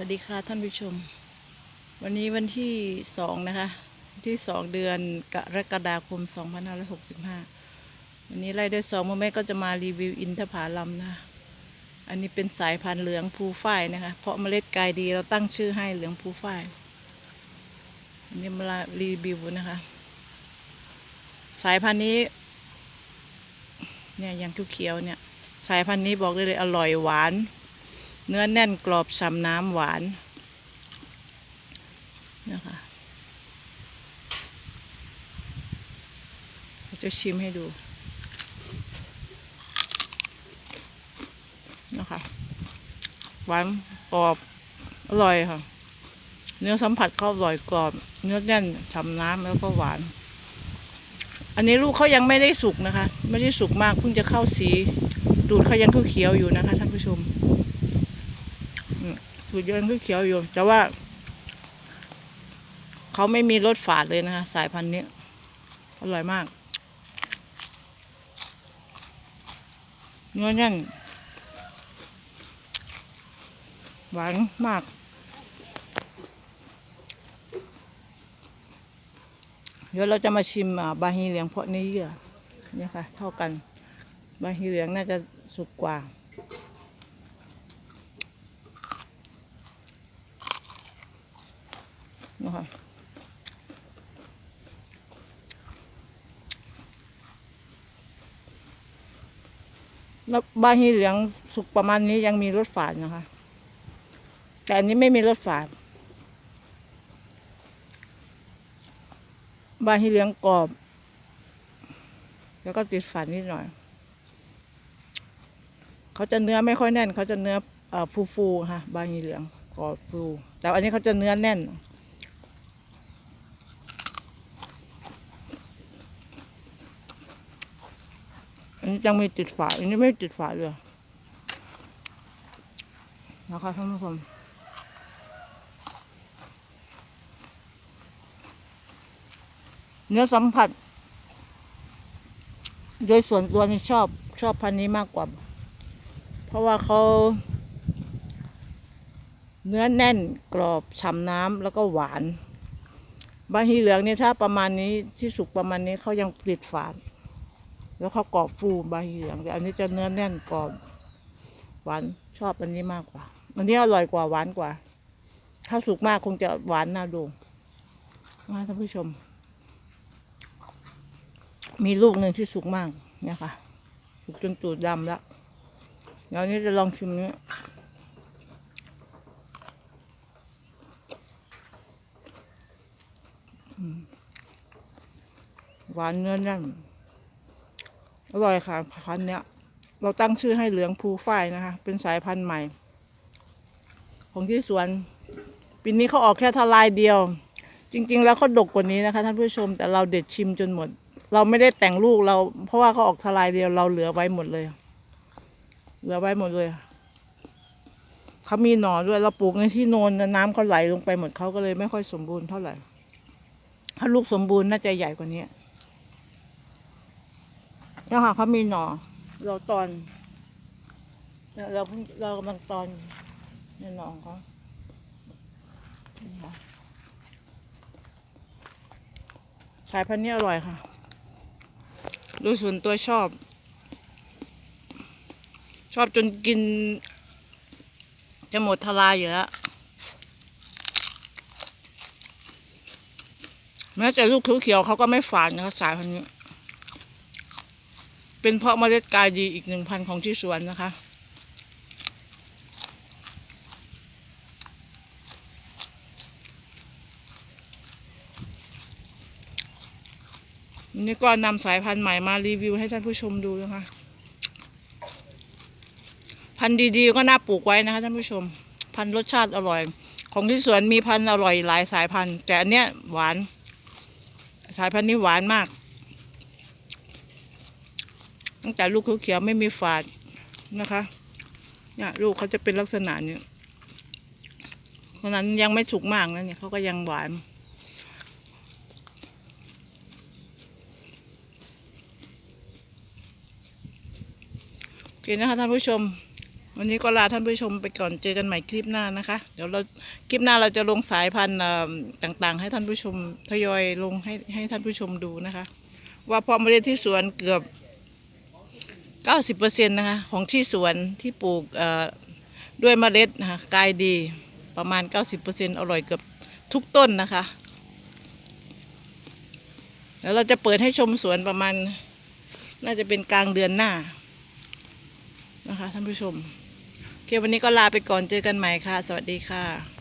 วัสดีค่ะท่านผู้ชม วันนี้วันที่สองนะคะที่สองเดือนกรกฎาคม 2565 วันนี้ไล่ด้วยสองโมแม่ก็จะมารีวิวอินทผลัมนะ อันนี้เป็นสายพันธุ์เหลืองภูฝ้ายนะคะ เพราะเมล็ดกายดีเราตั้งชื่อให้เหลืองภูฝ้ายอันนี้มารีวิวนะคะ สายพันธุ์นี้ เนี่ยอย่างเขียวๆเนี่ย สายพันธุ์นี้บอกได้เลยอร่อยหวาน เนื้อแน่นกรอบฉ่ำน้ำหวานนะคะจะชิมให้ดูนะคะหวานกรอบอร่อยค่ะ เนื้อสัมผัสเขาอร่อยกรอบ เนื้อแน่นฉ่ำน้ำแล้วก็หวาน อันนี้ลูกเขายังไม่ได้สุกนะคะ ไม่ได้สุกมากเพิ่งจะเข้าสี ดูดเขายังเขียวๆอยู่นะคะท่านผู้ชม สูตรยังเขียวอยู่แต่ว่า เขาไม่มีรสฝาดเลยนะคะ สายพันธุ์นี้ อร่อยมาก เนื้อแน่นหวานมาก เดี๋ยวเราจะมาชิมบาฮีเหลียงเพราะนื้เยื่อเนี่ยค่ะ เท่ากัน บาฮีเหลียงน่าจะสุกกว่า นะ คะแล้วบาฮีเหลืองสุกประมาณนี้ยังมีรสฝาดนะคะ แต่อันนี้ไม่มีรสฝาดบาฮีเหลืองกรอบ แล้วก็ติดฝาดนิดหน่อย เขาจะเนื้อไม่ค่อยแน่น เขาจะเนื้ออฟูๆค่ะบาฮีเหลืองกรอบฟู แต่อันนี้เขาจะเนื้อแน่น อันนี้ ยังมีติดฝาอันนี้ไม่ติดฝาเลยนะคะท่านผู้ชมเนื้อสัมผัส โดยส่วนตัวนี่ชอบชอบพันนี้มากกว่า เพราะว่าเขา เนื้อแน่นกรอบฉ่ำน้ำแล้วก็หวานบางทีเหลืองเนี่ยถ้าประมาณนี้ที่สุกประมาณนี้เขายังติดฝาด แล้วเขากรอบฟูใบเหลืองแต่อันนี้จะเนื้อแน่นกรอบหวานชอบอันนี้มากกว่า อันนี้อร่อยกว่าหวานกว่า ถ้าสุกมากคงจะหวานน่าดูมาท่านผู้ชม มีลูกหนึ่งที่สุกมากเนี่ยค่ะ สุกจนตูดดำแล้วเดี๋ยวนี้จะลองชิมเนี้อหวานเนื้อแน่น อร่อยค่ะพันธุ์เนี้ย เราตั้งชื่อให้เหลืองภูฝ้ายนะคะ เป็นสายพันธุ์ใหม่ ของที่สวนปีนี้เขาออกแค่ทลายเดียว จริง ๆ แล้วเขาดกกว่านี้นะคะท่านผู้ชมแต่เราเด็ดชิมจนหมด เราไม่ได้แต่งลูกเรา เพราะว่าเขาออกทลายเดียวเราเหลือไว้หมดเลย เหลือไว้หมดเลยเขามีหน่อด้วยเราปลูกในที่โนนน่ะน้ำเขาไหลลงไปหมดเขาก็เลยไม่ค่อยสมบูรณ์เท่าไหร่ถ้าลูกสมบูรณ์น่าจะใหญ่กว่านี้ เนี่ยค่ะเขามีหน่อ เราตอนเนี่ยเราเพิ่งเรากำลังตอนเนี่ยหน่อของเขานี่ค่ะสายพันธุ์นี้อร่อยค่ะโดยส่วนตัวชอบ ชอบจนกิน จะหมดทลายอยู่แล้วแม้แต่ลูกเขียวๆเขาก็ไม่ฝาดนะคะสายพันธุ์นี้ เป็นเพราะเมล็ดกายดีอีกหนึ่งพันของที่สวนนะคะวันนี้ก็นำสายพันธุ์ใหม่มารีวิวให้ท่านผู้ชมดูนะคะ พันธุ์ดีๆก็น่าปลูกไว้นะคะท่านผู้ชม พันธุ์รสชาติอร่อย ของที่สวนมีพันธุ์อร่อยหลายสายพันธุ์ แต่อันเนี้ยหวาน สายพันธุ์นี้หวานมาก ตั้งแต่ลูกเขียวๆไม่มีฝาดนะคะ เนี่ยลูกเขาจะเป็นลักษณะนี้เพราะนั้นยังไม่สุกมากนะเนี่ยเขาก็ยังหวาน โอเคนะคะท่านผู้ชม วันนี้ก็ลาท่านผู้ชมไปก่อนเจอกันใหม่คลิปหน้านะคะ เดี๋ยวเราคลิปหน้าเราจะลงสายพันธุ์ต่างๆ ให้ท่านผู้ชมทยอยลงให้ให้ท่านผู้ชมดูนะคะ ว่าพอมาเรียนที่สวนเกือบ 90%นะคะของที่สวนที่ปลูกด้วยเมล็ดนะคะกายดีประมาณ 90%อร่อยเกือบทุกต้นนะคะ แล้วเราจะเปิดให้ชมสวนประมาณ น่าจะเป็นกลางเดือนหน้านะคะท่านผู้ชม โอเควันนี้ก็ลาไปก่อนเจอกันใหม่ค่ะ สวัสดีค่ะ